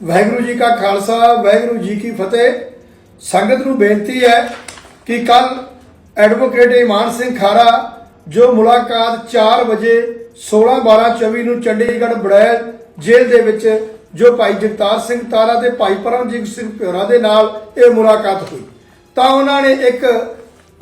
ਵਾਹਿਗੁਰੂ ਜੀ ਕਾ ਖਾਲਸਾ, ਵਾਹਿਗੁਰੂ ਜੀ ਕੀ ਫਤਿਹ। ਸੰਗਤ ਨੂੰ ਬੇਨਤੀ ਹੈ ਕਿ ਕੱਲ ਐਡਵੋਕੇਟ ਇਮਾਨ ਸਿੰਘ ਖਾਰਾ, ਜੋ ਮੁਲਾਕਾਤ 4 ਵਜੇ 16 12 24 ਨੂੰ ਚੰਡੀਗੜ੍ਹ ਬੜੈਲ ਜੇਲ੍ਹ ਦੇ ਵਿੱਚ, ਜੋ ਭਾਈ ਜਗਤਾਰ ਸਿੰਘ ਤਾਰਾ ਤੇ ਭਾਈ ਪਰਮਜੀਤ ਸਿੰਘ ਪਿਉਰਾ ਦੇ ਨਾਲ ਇਹ ਮੁਲਾਕਾਤ ਹੋਈ। ਤਾਂ ਉਹਨਾਂ ਨੇ ਇੱਕ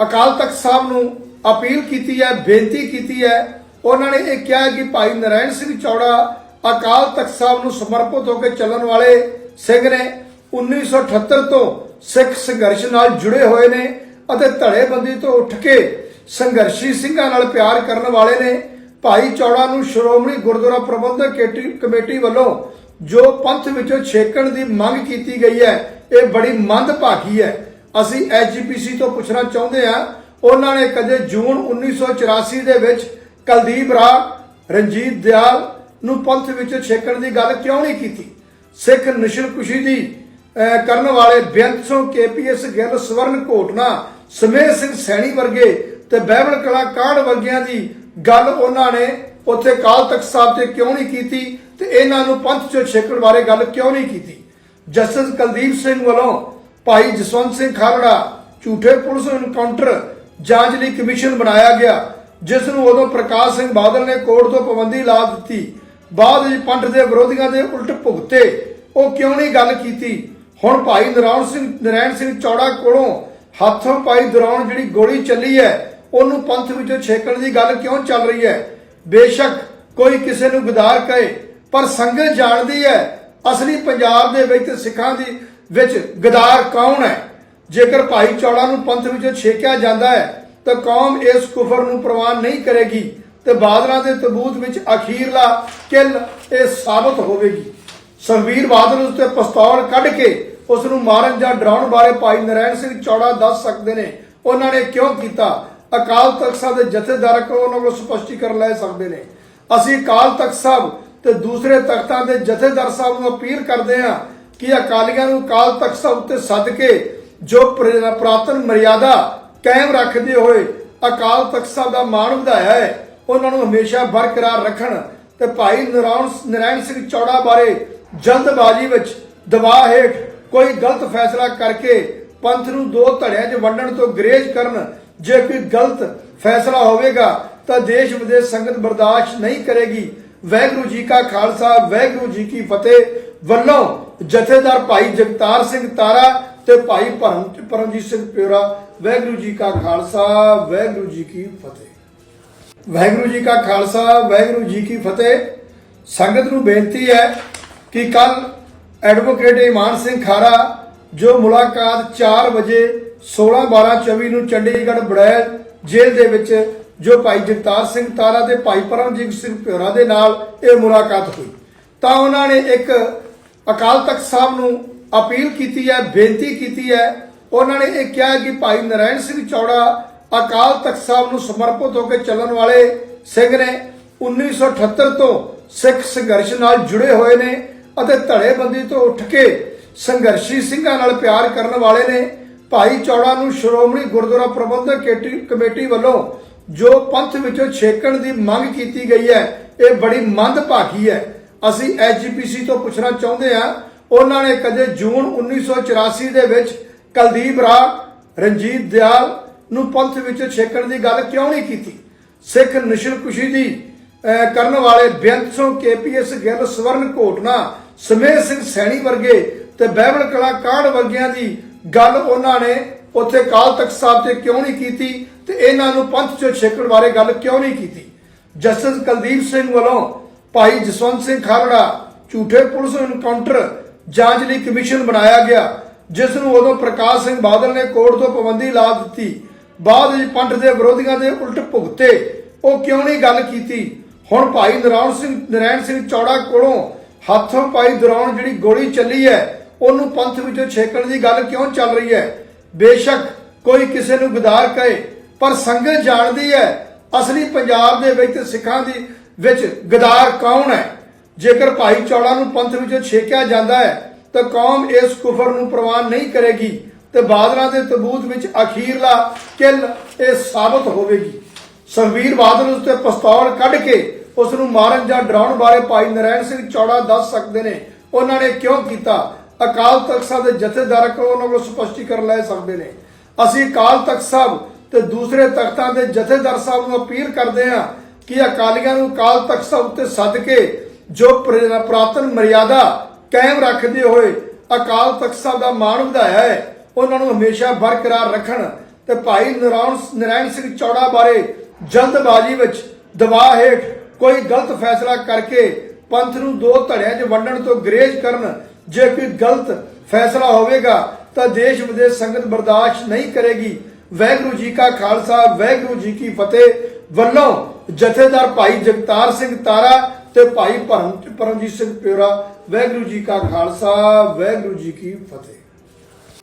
ਅਕਾਲ ਤਖਤ ਸਾਹਿਬ ਨੂੰ ਅਪੀਲ ਕੀਤੀ ਹੈ, ਬੇਨਤੀ ਕੀਤੀ ਹੈ। ਉਹਨਾਂ ਨੇ ਇਹ ਕਿਹਾ ਕਿ ਭਾਈ ਨਰਾਇਣ ਸਿੰਘ ਚੌੜਾ ਅਕਾਲ ਤਖਤ ਸਾਹਿਬ ਨੂੰ ਸਮਰਪਿਤ ਹੋ ਕੇ ਚੱਲਣ ਵਾਲੇ ਸਿੰਘ ਨੇ 1978 ਤੋਂ ਸਿੱਖ ਸੰਘਰਸ਼ ਨਾਲ ਜੁੜੇ ਹੋਏ ਨੇ ਅਤੇ ਧੜੇਬੰਦੀ ਤੋਂ ਉੱਠ ਕੇ ਸੰਘਰਸ਼ੀ ਸਿੰਘਾਂ ਨਾਲ ਪਿਆਰ ਕਰਨ ਵਾਲੇ ਨੇ। ਭਾਈ ਚੌੜਾ ਨੂੰ ਸ਼੍ਰੋਮਣੀ ਗੁਰਦੁਆਰਾ ਪ੍ਰਬੰਧਕ ਕਮੇਟੀ ਵੱਲੋਂ ਜੋ ਪੰਥ ਵਿੱਚੋਂ ਛੇਕਣ ਦੀ ਮੰਗ ਕੀਤੀ ਗਈ ਹੈ, ਇਹ ਬੜੀ ਮੰਦਭਾਗੀ ਹੈ। ਅਸੀਂ ਐਸਜੀਪੀਸੀ ਤੋਂ ਪੁੱਛਣਾ ਚਾਹੁੰਦੇ ਹਾਂ, ਉਹਨਾਂ ਨੇ ਕਦੇ ਜੂਨ 1984 ਦੇ ਵਿੱਚ ਕੁਲਦੀਪ ਰਾਗ ਰਣਜੀਤ ਦਿਆਲ ਨੂੰ ਪੰਥ ਵਿੱਚ ਛੇਕਣ ਦੀ ਗੱਲ ਕਿਉਂ ਨਹੀਂ ਕੀਤੀ? ਸਿੱਖ ਨਸ਼ਲਕੁਸ਼ੀ ਦੀ ਕਰਨ ਵਾਲੇ ਬੇਅੰਤ ਸਿੰਘ ਕੇਪੀਐਸ ਗਿੱਲ ਸਵਰਨ ਘੋਟਨਾ ਸਮੇਤ ਸਿੰਘ ਸੈਣੀ ਵਰਗੇ ਤੇ ਬਾਈਬਲ ਕਲਾ ਕਾਂਡ ਵਰਗਿਆਂ ਦੀ ਗੱਲ ਉਹਨਾਂ ਨੇ ਉੱਥੇ ਕਾਲ ਤਖਤ ਸਾਹਿਬ ਤੇ ਕਿਉਂ ਨਹੀਂ ਕੀਤੀ ਤੇ ਇਹਨਾਂ ਨੂੰ ਪੰਥ ਚੋਂ ਛੇਕਣ ਬਾਰੇ ਗੱਲ ਕਿਉਂ ਨਹੀਂ ਕੀਤੀ? ਜਸਟਿਸ ਕੁਲਦੀਪ ਸਿੰਘ ਵੱਲੋਂ ਭਾਈ ਜਸਵੰਤ ਸਿੰਘ ਖਾਲੜਾ ਝੂਠੇ ਪੁਲਿਸ ਇਨਕਾਊਂਟਰ ਜਾਂਚ ਲਈ ਕਮਿਸ਼ਨ ਬਣਾਇਆ ਗਿਆ, ਜਿਸ ਨੂੰ ਉਦੋਂ ਪ੍ਰਕਾਸ਼ ਸਿੰਘ ਬਾਦਲ ਨੇ ਕੋਰਟ ਤੋਂ ਪਾਬੰਦੀ ਲਾ ਦਿੱਤੀ। ਬਾਅਦ ਵਿੱਚ ਪੰਥ ਦੇ ਵਿਰੋਧੀਆਂ ਦੇ ਉਲਟ ਭੁਗਤੇ। ਉਹ ਕਿਉਂ ਨਹੀਂ ਗੱਲ ਕੀਤੀ? ਹੁਣ ਭਾਈ ਨਰਾਉਣ ਸਿੰਘ, ਨਰੈਣ ਸਿੰਘ ਚੌੜਾ ਕੋਲੋਂ ਹੱਥੋਂ ਪਾਈ ਦੌਰਾਨ ਜਿਹੜੀ ਗੋਲੀ ਚੱਲੀ ਹੈ, ਉਹਨੂੰ ਪੰਥ ਵਿੱਚੋਂ ਛੇਕਣ ਦੀ ਗੱਲ ਕਿਉਂ ਚੱਲ ਰਹੀ ਹੈ? ਬੇਸ਼ੱਕ ਕੋਈ ਕਿਸੇ ਨੂੰ ਗਦਾਰ ਕਹੇ, ਪਰ ਸੰਗਤ ਜਾਣਦੀ ਹੈ, ਅਸਲੀ ਪੰਜਾਬ ਦੇ ਵਿੱਚ ਸਿੱਖਾਂ ਦੀ ਵਿੱਚ ਗਦਾਰ ਕੌਣ ਹੈ? ਜੇਕਰ ਭਾਈ ਚੌੜਾ ਨੂੰ ਪੰਥ ਵਿੱਚੋਂ ਛੇਕਿਆ ਜਾਂਦਾ ਹੈ, ਤਾਂ ਕੌਮ ਇਸ ਕੁਫਰ ਨੂੰ ਪ੍ਰਵਾਨ ਨਹੀਂ ਕਰੇਗੀ। ਤੇ ਬਾਦਲਾਂ ਦੇ ਤਬੂਤ ਵਿੱਚ ਅਖੀਰਲਾ ਕਿਲ ਇਹ ਸਾਬਤ ਹੋਵੇਗੀ। ਸੁਖਬੀਰ ਬਾਦਲ ਉਸ ਤੇ ਪਿਸਤੌਲ ਕੱਢ ਕੇ ਉਸ ਨੂੰ ਮਾਰਨ ਜਾਂ ਡਰਾਉਣ ਬਾਰੇ ਭਾਈ ਨਰੈਣ ਸਿੰਘ ਚੌੜਾ ਦੱਸ ਸਕਦੇ ਨੇ। ਉਹਨਾਂ ਨੇ ਕਿਉਂ ਕੀਤਾ? ਅਕਾਲ ਤਖਤ ਸਾਹਿਬ ਦੇ ਜਥੇਦਾਰ ਕੋਲ ਉਹਨਾਂ ਕੋਲ ਸਪਸ਼ਟੀਕਰਨ ਲੈ ਸਕਦੇ ਨੇ। ਅਸੀਂ ਅਕਾਲ ਤਖਤ ਸਾਹਿਬ ਤੇ ਦੂਸਰੇ ਤਖਤਾਂ ਦੇ ਜਥੇਦਾਰ ਸਾਹਿਬ ਨੂੰ ਅਪੀਲ ਕਰਦੇ ਹਾਂ ਕਿ ਅਕਾਲੀਆਂ ਨੂੰ ਅਕਾਲ ਤਖਤ ਸਾਹਿਬ ਉੱਤੇ ਸੱਦ ਕੇ ਜੋ ਪ੍ਰ- ਪੁਰਾਤਨ ਮਰਿਆਦਾ ਕਾਇਮ ਰੱਖਦੇ ਹੋਏ ਅਕਾਲ ਤਖਤ ਸਾਹਿਬ ਦਾ ਮਾਣ ਵਧਾਇਆ ਹੈ। ਉਹਨਾਂ ਨੂੰ ਹਮੇਸ਼ਾ ਬਰਕਰਾਰ ਰੱਖਣ ਤੇ ਭਾਈ ਨਰਾਉਣ ਨਰਾਇਣ ਸਿੰਘ ਚੌੜਾ ਬਾਰੇ ਜਲਦਬਾਜ਼ੀ ਵਿੱਚ ਦਬਾਅ ਹੇਠ ਕੋਈ ਗਲਤ ਫੈਸਲਾ ਕਰਕੇ ਪੰਥ ਨੂੰ ਦੋ ਧੜਿਆਂ 'ਚ ਵੰਡਣ ਤੋਂ ਗਰੇਜ ਕਰਨ ਜੇ ਕੋਈ ਗਲਤ ਫੈਸਲਾ ਹੋਵੇਗਾ ਤਾਂ ਦੇਸ਼ ਵਿਦੇਸ਼ ਸੰਗਤ ਬਰਦਾਸ਼ਤ ਨਹੀਂ ਕਰੇਗੀ। ਵਾਹਿਗੁਰੂ ਜੀ ਕਾ ਖਾਲਸਾ, ਵਾਹਿਗੁਰੂ ਜੀ ਕੀ ਫਤਿਹ। ਵੱਲੋਂ ਜਥੇਦਾਰ ਭਾਈ ਜਗਤਾਰ ਸਿੰਘ ਤਾਰਾ ਤੇ ਭਾਈ ਪਰਮ ਪਰਮਜੀਤ ਸਿੰਘ ਪਿਓਰਾ, ਵਾਹਿਗੁਰੂ ਜੀ ਕਾ ਖਾਲਸਾ, ਵਾਹਿਗੁਰੂ ਜੀ ਕੀ ਫਤਿਹ। ਵਾਹਿਗੁਰੂ ਜੀ ਕਾ ਖਾਲਸਾ, ਵਾਹਿਗੁਰੂ ਜੀ ਕੀ ਫਤਿਹ। ਸੰਗਤ ਨੂੰ ਬੇਨਤੀ ਹੈ ਕਿ ਕੱਲ ਐਡਵੋਕੇਟ ਇਮਾਨ ਸਿੰਘ ਖਾਰਾ, ਜੋ ਮੁਲਾਕਾਤ 4 ਵਜੇ 16 12 24 ਨੂੰ ਚੰਡੀਗੜ੍ਹ ਬੜੈਲ ਜੇਲ੍ਹ ਦੇ ਵਿੱਚ, ਜੋ ਭਾਈ ਜਗਤਾਰ ਸਿੰਘ ਤਾਰਾ ਤੇ ਭਾਈ ਪਰਮਜੀਤ ਸਿੰਘ ਪਿਉਰਾ ਦੇ ਨਾਲ ਇਹ ਮੁਲਾਕਾਤ ਹੋਈ। ਤਾਂ ਉਹਨਾਂ ਨੇ ਇੱਕ ਅਕਾਲ ਤਖਤ ਸਾਹਿਬ ਨੂੰ ਅਪੀਲ ਕੀਤੀ ਹੈ, ਬੇਨਤੀ ਕੀਤੀ ਹੈ। ਉਹਨਾਂ ਨੇ ਇਹ ਕਿਹਾ ਕਿ ਭਾਈ ਨਰਾਇਣ ਸਿੰਘ ਚੌੜਾ ਅਕਾਲ ਤਖਤ ਸਾਹਿਬ ਨੂੰ ਸਮਰਪਿਤ ਹੋ ਕੇ ਚੱਲਣ ਵਾਲੇ ਸਿੰਘ ਨੇ 1978 ਤੋਂ ਸਿੱਖ ਸੰਘਰਸ਼ ਨਾਲ ਜੁੜੇ ਹੋਏ ਨੇ ਅਤੇ ਧੜੇਬੰਦੀ ਤੋਂ ਉੱਠ ਕੇ ਸੰਘਰਸ਼ੀ ਸਿੰਘਾਂ ਨਾਲ ਪਿਆਰ ਕਰਨ ਵਾਲੇ ਨੇ। ਭਾਈ ਚੌੜਾ ਨੂੰ ਸ਼੍ਰੋਮਣੀ ਗੁਰਦੁਆਰਾ ਪ੍ਰਬੰਧਕ ਕਮੇਟੀ ਵੱਲੋਂ ਜੋ ਪੰਥ ਵਿੱਚੋਂ ਛੇਕਣ ਦੀ ਮੰਗ ਕੀਤੀ ਗਈ ਹੈ, ਇਹ ਬੜੀ ਮੰਦਭਾਗੀ ਹੈ। ਅਸੀਂ ਐਸਜੀਪੀਸੀ ਤੋਂ ਪੁੱਛਣਾ ਚਾਹੁੰਦੇ ਹਾਂ, ਉਹਨਾਂ ਨੇ ਕਦੇ ਜੂਨ 1984 ਦੇ ਵਿੱਚ ਕੁਲਦੀਪ ਰਾਗ ਰਣਜੀਤ ਦਿਆਲ ਨੂੰ ਪੰਥ ਵਿੱਚ ਛੇਕਣ ਦੀ ਗੱਲ ਕਿਉਂ ਨਹੀਂ ਕੀਤੀ? ਸਿੱਖ ਨਸ਼ਲਕੁਸ਼ੀ ਦੀ ਕਰਨ ਵਾਲੇ ਬੇਅੰਤਸੋਂ ਸਿੰਘ ਕੇਪੀਐਸ ਗਿੱਲ ਸਵਰਨ ਘੋਟਨਾ ਸਮੇਰ ਸਿੰਘ ਸੈਣੀ ਵਰਗੇ ਤੇ ਬਹਿਬਲ ਕਲਾ ਕਾਂਡ ਵਰਗਿਆਂ ਦੀ ਗੱਲ ਉਹਨਾਂ ਨੇ ਉੱਥੇ ਕਾਲ ਤਖਤ ਸਾਹਿਬ ਤੇ ਕਿਉਂ ਨਹੀਂ ਕੀਤੀ ਤੇ ਇਹਨਾਂ ਨੂੰ ਪੰਥ ਚੋਂ ਛੇਕਣ ਬਾਰੇ ਗੱਲ ਕਿਉਂ ਨਹੀਂ ਕੀਤੀ? ਜਸਟਿਸ ਕੁਲਦੀਪ ਸਿੰਘ ਵੱਲੋਂ ਭਾਈ ਜਸਵੰਤ ਸਿੰਘ ਖਾਲੜਾ, ਝੂਠੇ ਪੁਲਿਸ ਇਨਕਾਊਂਟਰ ਜਾਂਚ ਲਈ ਕਮਿਸ਼ਨ ਬਣਾਇਆ ਗਿਆ, ਜਿਸ ਨੂੰ ਉਦੋਂ ਪ੍ਰਕਾਸ਼ ਸਿੰਘ ਬਾਦਲ ਨੇ ਕੋਰਟ ਤੋਂ ਪਾਬੰਦੀ ਲਾ ਦਿੱਤੀ ਬਾਅਦ ਵਿੱਚ ਪੰਥ ਦੇ ਵਿਰੋਧੀਆਂ ਦੇ ਉਲਟ ਭੁਗਤੇ। ਉਹ ਕਿਉਂ ਨਹੀਂ ਗੱਲ ਕੀਤੀ? ਹੁਣ ਭਾਈ ਨਰਾਉਣ ਸਿੰਘ, ਨਰੈਣ ਸਿੰਘ ਚੌੜਾ ਕੋਲੋਂ ਹੱਥੋਂ ਪਾਈ ਦੌਰਾਨ ਜਿਹੜੀ ਗੋਲੀ ਚੱਲੀ ਹੈ, ਉਹਨੂੰ ਪੰਥ ਵਿੱਚੋਂ ਛੇਕਣ ਦੀ ਗੱਲ ਕਿਉਂ ਚੱਲ ਰਹੀ ਹੈ? ਬੇਸ਼ੱਕ ਕੋਈ ਕਿਸੇ ਨੂੰ ਗਦਾਰ ਕਹੇ, ਪਰ ਸੰਗਤ ਜਾਣਦੀ ਹੈ, ਅਸਲੀ ਪੰਜਾਬ ਦੇ ਵਿੱਚ ਸਿੱਖਾਂ ਦੀ ਵਿੱਚ ਗਦਾਰ ਕੌਣ ਹੈ? ਜੇਕਰ ਭਾਈ ਚੌੜਾ ਨੂੰ ਪੰਥ ਵਿੱਚੋਂ ਛੇਕਿਆ ਜਾਂਦਾ ਹੈ, ਤਾਂ ਕੌਮ ਇਸ ਕੁਫਰ ਨੂੰ ਪ੍ਰਵਾਨ ਨਹੀਂ ਕਰੇਗੀ। ਤੇ ਬਾਦਲਾਂ ਦੇ ਤਬੂਤ ਵਿੱਚ ਅਖੀਰਲਾ ਕਿਲ ਇਹ ਸਾਬਤ ਹੋਵੇਗੀ। ਸੁਖਬੀਰ ਬਾਦਲ ਉਸ ਤੇ ਪਿਸਤੌਲ ਕੱਢ ਕੇ ਉਸ ਨੂੰ ਮਾਰਨ ਜਾਂ ਡਰਾਉਣ ਬਾਰੇ ਭਾਈ ਨਰੈਣ ਸਿੰਘ ਚੌੜਾ ਦੱਸ ਸਕਦੇ ਨੇ। ਉਹਨਾਂ ਨੇ ਕਿਉਂ ਕੀਤਾ? ਅਕਾਲ ਤਖਤ ਸਾਹਿਬ ਦੇ ਜਥੇਦਾਰ ਕੋਲ ਉਹਨਾਂ ਕੋਲ ਸਪਸ਼ਟੀਕਰਨ ਲੈ ਸਕਦੇ ਨੇ। ਅਸੀਂ ਅਕਾਲ ਤਖਤ ਸਾਹਿਬ ਤੇ ਦੂਸਰੇ ਤਖਤਾਂ ਦੇ ਜਥੇਦਾਰ ਸਾਹਿਬ ਨੂੰ ਅਪੀਲ ਕਰਦੇ ਹਾਂ ਕਿ ਅਕਾਲੀਆਂ ਨੂੰ ਅਕਾਲ ਤਖਤ ਸਾਹਿਬ ਉੱਤੇ ਸੱਦ ਕੇ ਜੋ ਪ੍ਰ- ਪੁਰਾਤਨ ਮਰਿਆਦਾ ਕਾਇਮ ਰੱਖਦੇ ਹੋਏ ਅਕਾਲ ਤਖਤ ਸਾਹਿਬ ਦਾ ਮਾਣ ਵਧਾਇਆ ਹੈ। ਉਹਨਾਂ ਨੂੰ ਹਮੇਸ਼ਾ ਬਰਕਰਾਰ ਰੱਖਣ ਤੇ ਭਾਈ ਨਰਾਇਣ ਨਰਾਇਣ ਸਿੰਘ ਚੌੜਾ ਬਾਰੇ ਜਲਦਬਾਜ਼ੀ ਵਿੱਚ ਦਬਾਅ ਹੇਠ ਕੋਈ ਗਲਤ ਫੈਸਲਾ ਕਰਕੇ ਪੰਥ ਨੂੰ ਦੋ ਧੜਿਆਂ 'ਚ ਵੰਡਣ ਤੋਂ ਗਰੇਜ ਕਰਨ ਜੇ ਕੋਈ ਗਲਤ ਫੈਸਲਾ ਹੋਵੇਗਾ ਤਾਂ ਦੇਸ਼ ਵਿਦੇਸ਼ ਸੰਗਤ ਬਰਦਾਸ਼ਤ ਨਹੀਂ ਕਰੇਗੀ। ਵਾਹਿਗੁਰੂ ਜੀ ਕਾ ਖਾਲਸਾ, ਵਾਹਿਗੁਰੂ ਜੀ ਕੀ ਫਤਿਹ। ਵੱਲੋਂ ਜਥੇਦਾਰ ਭਾਈ ਜਗਤਾਰ ਸਿੰਘ ਤਾਰਾ ਤੇ ਭਾਈ ਪਰਮਜੀਤ ਸਿੰਘ ਪਿਓਰਾ, ਵਾਹਿਗੁਰੂ ਜੀ ਕਾ ਖਾਲਸਾ, ਵਾਹਿਗੁਰੂ ਜੀ ਕੀ ਫਤਿਹ।